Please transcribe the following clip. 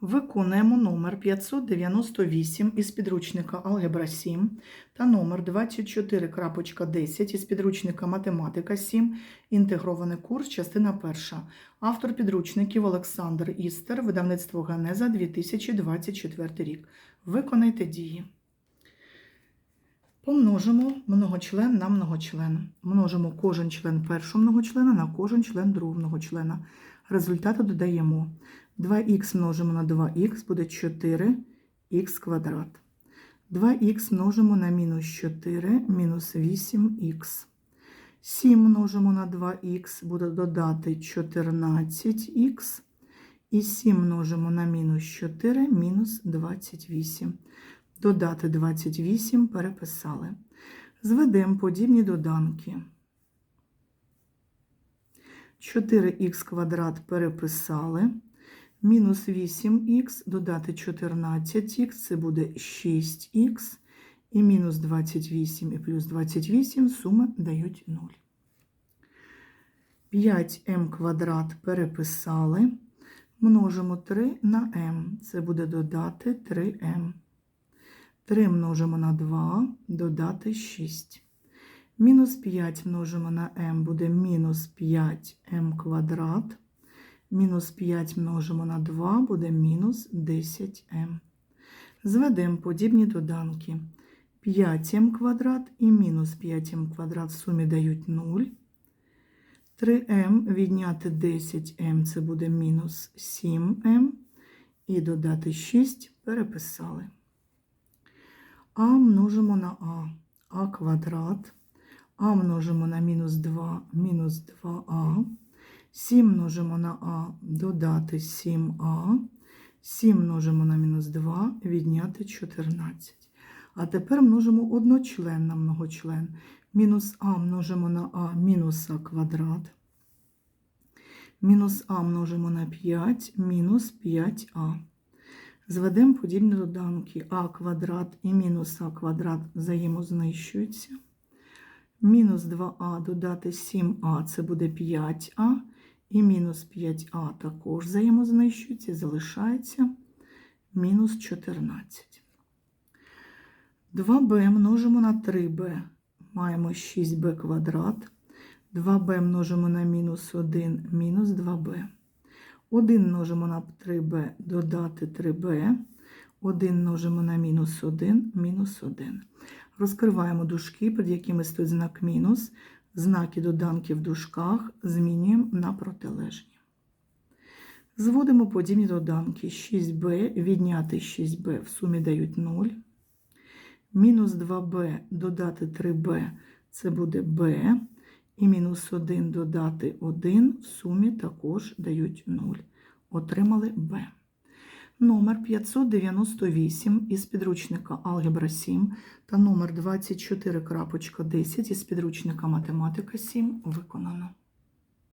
Виконуємо номер 598 із підручника Алгебра 7 та номер 24.10 із підручника Математика 7, інтегрований курс, частина перша. Автор підручників Олександр Істер, видавництво Генеза 2024 рік. Виконайте дії. Помножимо многочлен на многочлен. Множимо кожен член першого многочлена на кожен член другого многочлена. Результати додаємо. 2х множимо на 2х буде 4х квадрат. 2х множимо на мінус 4 мінус 8х. 7 множимо на 2х буде додати 14х. І 7 множимо на мінус 4 мінус 28. Додати 28 переписали. Зведемо подібні доданки. 4х квадрат переписали. Мінус 8х додати 14х, це буде 6х. І мінус 28 і плюс 28 суми дають 0. 5m квадрат переписали. Множимо 3 на m. Це буде додати 3m. 3 множимо на 2, додати 6. Мінус 5 множимо на m буде мінус 5m квадрат. Мінус 5 множимо на 2 буде мінус 10m. Зведемо подібні доданки. 5m квадрат і мінус 5m квадрат в сумі дають 0. 3m відняти 10m це буде мінус 7m. І додати 6 переписали. А множимо на а. а квадрат. А множимо на мінус 2, мінус 2а. 7 множимо на а, додати 7а. 7 множимо на мінус 2, відняти 14. А тепер множимо одночлен на многочлен. Мінус а множимо на а мінус а квадрат. Мінус а множимо на 5, мінус 5а. Зведемо подібні доданки а квадрат і мінус а квадрат взаємознищуються. Мінус 2а додати 7а це буде 5а. І мінус 5а також взаємознищується, залишається мінус 14. 2b множимо на 3b, маємо 6b квадрат. 2b множимо на мінус 1, мінус 2b. 1 множимо на 3b, додати 3b. 1 множимо на мінус 1, мінус 1. Розкриваємо дужки, під якими стоїть знак мінус. Знаки доданки в дужках змінюємо на протилежні. Зводимо подібні доданки 6b, відняти 6b в сумі дають 0. Мінус 2b додати 3b це буде b. І мінус 1 додати 1 в сумі також дають 0. Отримали b. Номер 598 із підручника Алгебра 7 та номер 24.10 із підручника Математика 7 виконано.